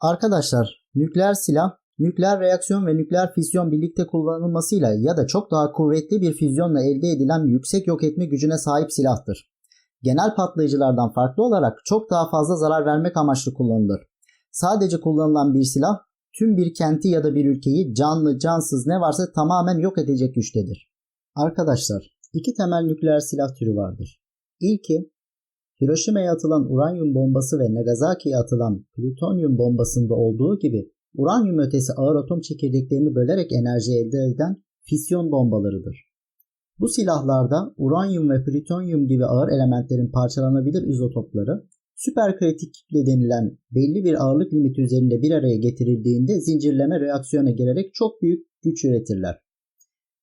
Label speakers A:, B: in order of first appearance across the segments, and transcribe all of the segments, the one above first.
A: Arkadaşlar nükleer silah, nükleer reaksiyon ve nükleer füzyon birlikte kullanılmasıyla ya da çok daha kuvvetli bir füzyonla elde edilen yüksek yok etme gücüne sahip silahtır. Genel patlayıcılardan farklı olarak çok daha fazla zarar vermek amaçlı kullanılır. Sadece kullanılan bir silah tüm bir kenti ya da bir ülkeyi canlı cansız ne varsa tamamen yok edecek güçtedir. Arkadaşlar iki temel nükleer silah türü vardır. İlki Hiroşima'ya atılan uranyum bombası ve Nagasaki'ye atılan plütonyum bombasında olduğu gibi uranyum ötesi ağır atom çekirdeklerini bölerek enerji elde eden fisyon bombalarıdır. Bu silahlarda uranyum ve plütonyum gibi ağır elementlerin parçalanabilir izotopları süperkritik kütle denilen belli bir ağırlık limiti üzerinde bir araya getirildiğinde zincirleme reaksiyona girerek çok büyük güç üretirler.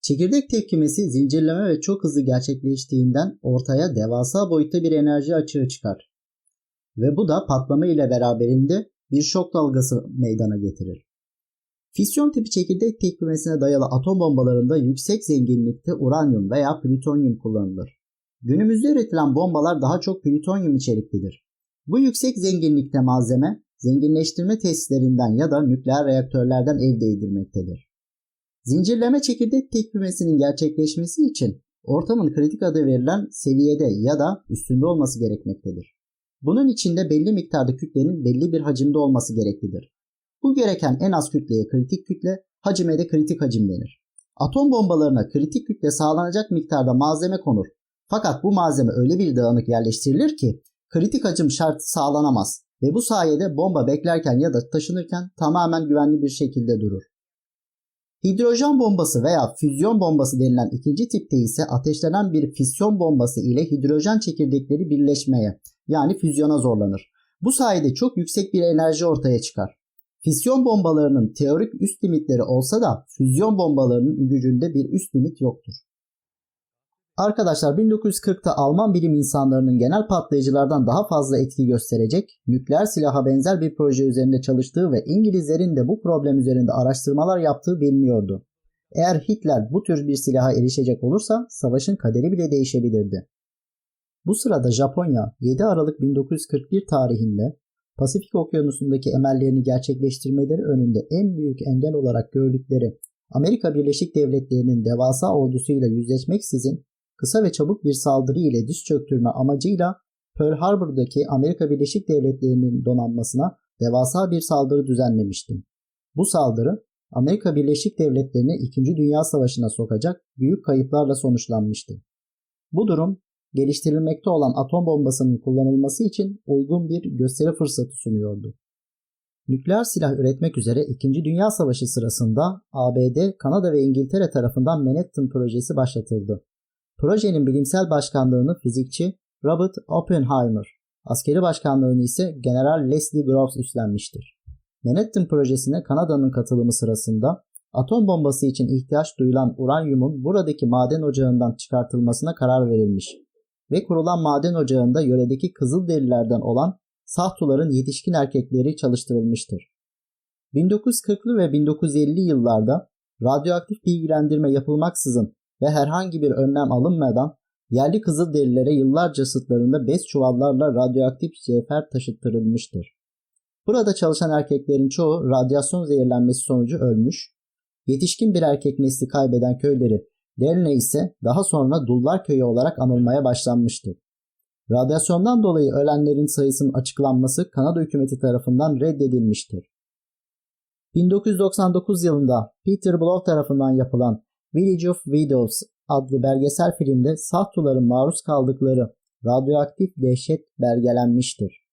A: Çekirdek tepkimesi zincirleme ve çok hızlı gerçekleştiğinden ortaya devasa boyutta bir enerji açığı çıkar. Ve bu da patlama ile beraberinde bir şok dalgası meydana getirir. Fisyon tipi çekirdek tepkimesine dayalı atom bombalarında yüksek zenginlikte uranyum veya plütonyum kullanılır. Günümüzde üretilen bombalar daha çok plütonyum içeriklidir. Bu yüksek zenginlikte malzeme zenginleştirme tesislerinden ya da nükleer reaktörlerden elde edilmektedir. Zincirleme çekirdek tepkimesinin gerçekleşmesi için ortamın kritik adı verilen seviyede ya da üstünde olması gerekmektedir. Bunun içinde belli miktarda kütlenin belli bir hacimde olması gereklidir. Bu gereken en az kütleye kritik kütle, hacime de kritik hacim denir. Atom bombalarına kritik kütle sağlanacak miktarda malzeme konur. Fakat bu malzeme öyle bir dağınık yerleştirilir ki kritik hacim şartı sağlanamaz ve bu sayede bomba beklerken ya da taşınırken tamamen güvenli bir şekilde durur. Hidrojen bombası veya füzyon bombası denilen ikinci tipte ise ateşlenen bir fisyon bombası ile hidrojen çekirdekleri birleşmeye yani füzyona zorlanır. Bu sayede çok yüksek bir enerji ortaya çıkar. Fisyon bombalarının teorik üst limitleri olsa da füzyon bombalarının gücünde bir üst limit yoktur. Arkadaşlar 1940'ta Alman bilim insanlarının genel patlayıcılardan daha fazla etki gösterecek nükleer silaha benzer bir proje üzerinde çalıştığı ve İngilizlerin de bu problem üzerinde araştırmalar yaptığı biliniyordu. Eğer Hitler bu tür bir silaha erişecek olursa savaşın kaderi bile değişebilirdi. Bu sırada Japonya 7 Aralık 1941 tarihinde Pasifik Okyanusu'ndaki emellerini gerçekleştirmeleri önünde en büyük engel olarak gördükleri Amerika Birleşik Devletleri'nin devasa ordusuyla yüzleşmeksizin kısa ve çabuk bir saldırı ile diz çöktürme amacıyla Pearl Harbor'daki Amerika Birleşik Devletleri'nin donanmasına devasa bir saldırı düzenlemişti. Bu saldırı Amerika Birleşik Devletleri'ni 2. Dünya Savaşı'na sokacak büyük kayıplarla sonuçlanmıştı. Bu durum geliştirilmekte olan atom bombasının kullanılması için uygun bir gösteri fırsatı sunuyordu. Nükleer silah üretmek üzere 2. Dünya Savaşı sırasında ABD, Kanada ve İngiltere tarafından Manhattan projesi başlatıldı. Projenin bilimsel başkanlığını fizikçi Robert Oppenheimer, askeri başkanlığını ise General Leslie Groves üstlenmiştir. Manhattan projesine Kanada'nın katılımı sırasında atom bombası için ihtiyaç duyulan uranyumun buradaki maden ocağından çıkartılmasına karar verilmiş ve kurulan maden ocağında yöredeki Kızılderililerden olan Sahtuların yetişkin erkekleri çalıştırılmıştır. 1940'lı ve 1950'li yıllarda radyoaktif bilgilendirme yapılmaksızın ve herhangi bir önlem alınmadan yerli Kızılderililere yıllarca sırtlarında bez çuvallarla radyoaktif cevher taşıttırılmıştır. Burada çalışan erkeklerin çoğu radyasyon zehirlenmesi sonucu ölmüş, yetişkin bir erkek nesli kaybeden köyleri Delne ise daha sonra Dullar Köyü olarak anılmaya başlanmıştır. Radyasyondan dolayı ölenlerin sayısının açıklanması Kanada hükümeti tarafından reddedilmiştir. 1999 yılında Peter Blow tarafından yapılan Village of Widows adlı belgesel filmde Sahtuların maruz kaldıkları radyoaktif dehşet belgelenmiştir.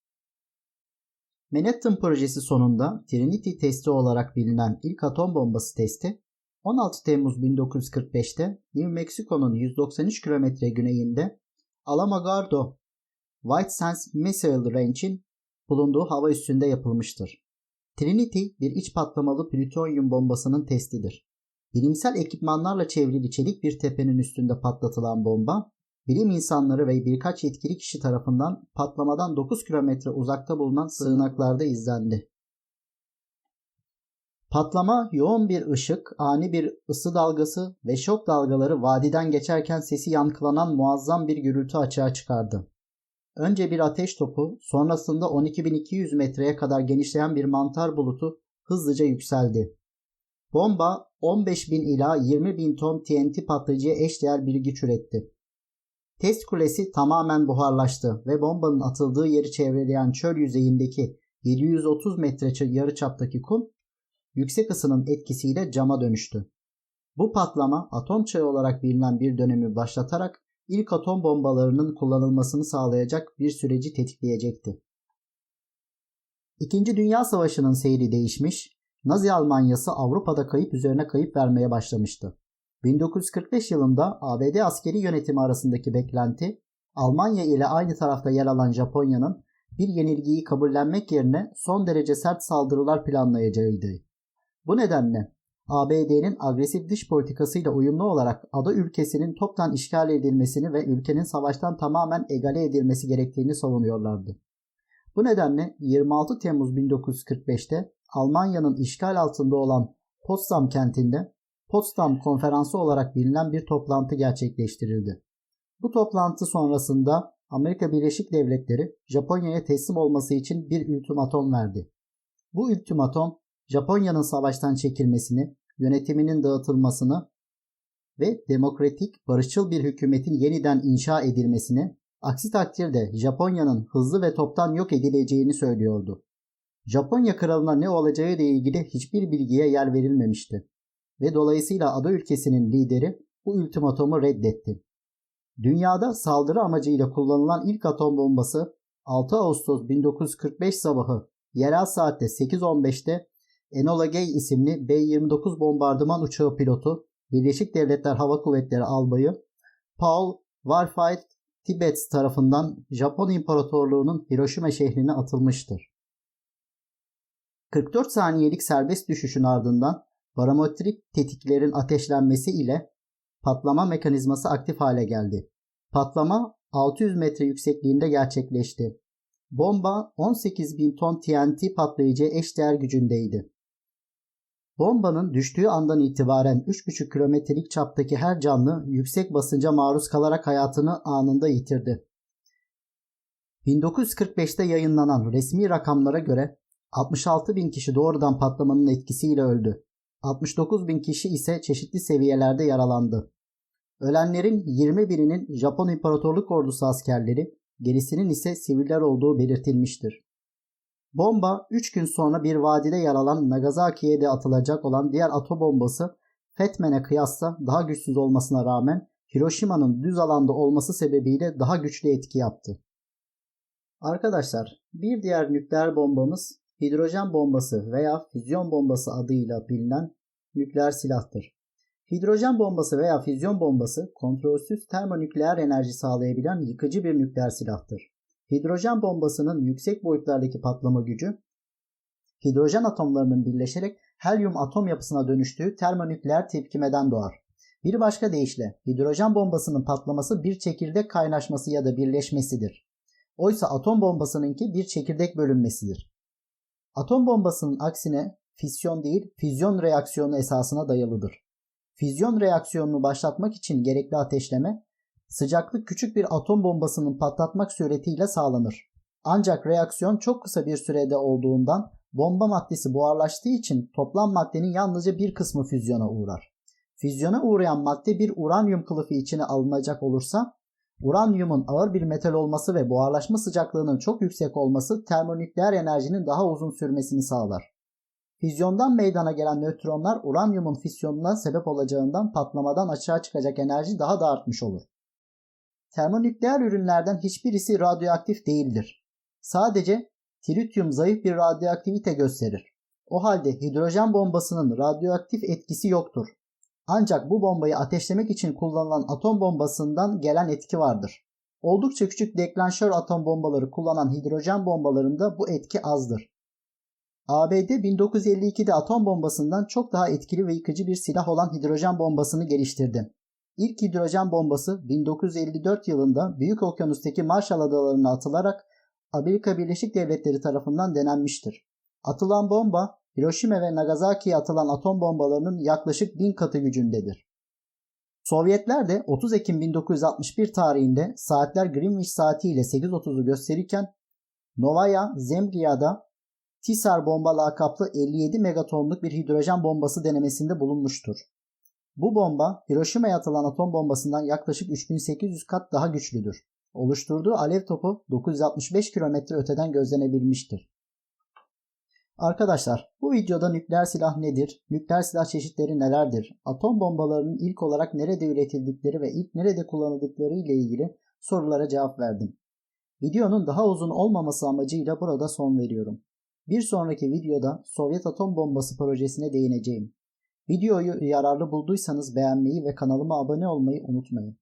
A: Manhattan projesi sonunda Trinity testi olarak bilinen ilk atom bombası testi 16 Temmuz 1945'te New Mexico'nun 193 kilometre güneyinde Alamogordo White Sands Missile Range'in bulunduğu hava üstünde yapılmıştır. Trinity bir iç patlamalı plütonyum bombasının testidir. Bilimsel ekipmanlarla çevrili çelik bir tepenin üstünde patlatılan bomba, bilim insanları ve birkaç yetkili kişi tarafından patlamadan 9 kilometre uzakta bulunan sığınaklarda izlendi. Patlama yoğun bir ışık, ani bir ısı dalgası ve şok dalgaları vadiden geçerken sesi yankılanan muazzam bir gürültü açığa çıkardı. önce bir ateş topu, sonrasında 12.200 metreye kadar genişleyen bir mantar bulutu hızlıca yükseldi. Bomba 15.000 ila 20.000 ton TNT patlayıcıya eşdeğer bir güç üretti. Test kulesi tamamen buharlaştı ve bombanın atıldığı yeri çevreleyen çöl yüzeyindeki 730 metre yarıçaptaki kum yüksek ısının etkisiyle cama dönüştü. Bu patlama atom çağı olarak bilinen bir dönemi başlatarak ilk atom bombalarının kullanılmasını sağlayacak bir süreci tetikleyecekti. İkinci Dünya Savaşı'nın seyri değişmiş, Nazi Almanyası Avrupa'da kayıp üzerine kayıp vermeye başlamıştı. 1945 yılında ABD askeri yönetimi arasındaki beklenti, Almanya ile aynı tarafta yer alan Japonya'nın bir yenilgiyi kabullenmek yerine son derece sert saldırılar planlayacağıydı. Bu nedenle ABD'nin agresif dış politikasıyla uyumlu olarak ada ülkesinin toptan işgal edilmesini ve ülkenin savaştan tamamen egale edilmesi gerektiğini savunuyorlardı. Bu nedenle 26 Temmuz 1945'te Almanya'nın işgal altında olan Potsdam kentinde Potsdam Konferansı olarak bilinen bir toplantı gerçekleştirildi. Bu toplantı sonrasında Amerika Birleşik Devletleri Japonya'ya teslim olması için bir ultimatom verdi. Bu ultimatom Japonya'nın savaştan çekilmesini, yönetiminin dağıtılmasını ve demokratik, barışçıl bir hükümetin yeniden inşa edilmesini, aksi takdirde Japonya'nın hızlı ve toptan yok edileceğini söylüyordu. Japonya kralına ne olacağı ile ilgili hiçbir bilgiye yer verilmemişti ve dolayısıyla ada ülkesinin lideri bu ultimatomu reddetti. Dünyada saldırı amacıyla kullanılan ilk atom bombası 6 Ağustos 1945 sabahı yerel saatte 8.15'te Enola Gay isimli B-29 bombardıman uçağı pilotu Birleşik Devletler Hava Kuvvetleri albayı Paul Warfield Tibbets tarafından Japon İmparatorluğu'nun Hiroşima şehrine atılmıştır. 44 saniyelik serbest düşüşün ardından barometrik tetiklerin ateşlenmesi ile patlama mekanizması aktif hale geldi. Patlama 600 metre yüksekliğinde gerçekleşti. Bomba 18 bin ton TNT patlayıcı eşdeğer gücündeydi. Bombanın düştüğü andan itibaren 3,5 kilometrelik çaptaki her canlı yüksek basınca maruz kalarak hayatını anında yitirdi. 1945'te yayınlanan resmi rakamlara göre 66 bin kişi doğrudan patlamanın etkisiyle öldü. 69 bin kişi ise çeşitli seviyelerde yaralandı. Ölenlerin 21'inin Japon İmparatorluk Ordusu askerleri, gerisinin ise siviller olduğu belirtilmiştir. Bomba 3 gün sonra bir vadide yer alan Nagasaki'ye de atılacak olan diğer atom bombası Fetmen'e kıyasla daha güçsüz olmasına rağmen Hiroşima'nın düz alanda olması sebebiyle daha güçlü etki yaptı. Arkadaşlar bir diğer nükleer bombamız hidrojen bombası veya füzyon bombası adıyla bilinen nükleer silahtır. Hidrojen bombası veya füzyon bombası kontrolsüz termonükleer enerji sağlayabilen yıkıcı bir nükleer silahtır. Hidrojen bombasının yüksek boyutlardaki patlama gücü, hidrojen atomlarının birleşerek helyum atom yapısına dönüştüğü termonükleer tepkimeden doğar. Bir başka deyişle hidrojen bombasının patlaması bir çekirdek kaynaşması ya da birleşmesidir. Oysa atom bombasınınki bir çekirdek bölünmesidir. Atom bombasının aksine fisyon değil füzyon reaksiyonu esasına dayalıdır. Füzyon reaksiyonunu başlatmak için gerekli ateşleme sıcaklık küçük bir atom bombasının patlatmak suretiyle sağlanır. Ancak reaksiyon çok kısa bir sürede olduğundan bomba maddesi buharlaştığı için toplam maddenin yalnızca bir kısmı füzyona uğrar. Füzyona uğrayan madde bir uranyum kılıfı içine alınacak olursa uranyumun ağır bir metal olması ve buharlaşma sıcaklığının çok yüksek olması termonükleer enerjinin daha uzun sürmesini sağlar. Füzyondan meydana gelen nötronlar uranyumun fisyonuna sebep olacağından patlamadan açığa çıkacak enerji daha da artmış olur. Termonükleer ürünlerden hiçbirisi radyoaktif değildir. Sadece tritium zayıf bir radyoaktivite gösterir. O halde hidrojen bombasının radyoaktif etkisi yoktur. Ancak bu bombayı ateşlemek için kullanılan atom bombasından gelen etki vardır. Oldukça küçük deklanşör atom bombaları kullanan hidrojen bombalarında bu etki azdır. ABD 1952'de atom bombasından çok daha etkili ve yıkıcı bir silah olan hidrojen bombasını geliştirdi. İlk hidrojen bombası 1954 yılında Büyük Okyanus'taki Marshall Adaları'na atılarak Amerika Birleşik Devletleri tarafından denenmiştir. Atılan bomba Hiroşima ve Nagasaki'ye atılan atom bombalarının yaklaşık bin katı gücündedir. Sovyetler de 30 Ekim 1961 tarihinde saatler Greenwich saati ile 8.30'u gösterirken Novaya Zemgya'da Tisar bomba lakaplı 57 megatonluk bir hidrojen bombası denemesinde bulunmuştur. Bu bomba Hiroşima'ya atılan atom bombasından yaklaşık 3800 kat daha güçlüdür. Oluşturduğu alev topu 965 kilometre öteden gözlenebilmiştir. Arkadaşlar bu videoda nükleer silah nedir? Nükleer silah çeşitleri nelerdir? Atom bombalarının ilk olarak nerede üretildikleri ve ilk nerede kullanıldıkları ile ilgili sorulara cevap verdim. Videonun daha uzun olmaması amacıyla burada son veriyorum. Bir sonraki videoda Sovyet atom bombası projesine değineceğim. Videoyu yararlı bulduysanız beğenmeyi ve kanalıma abone olmayı unutmayın.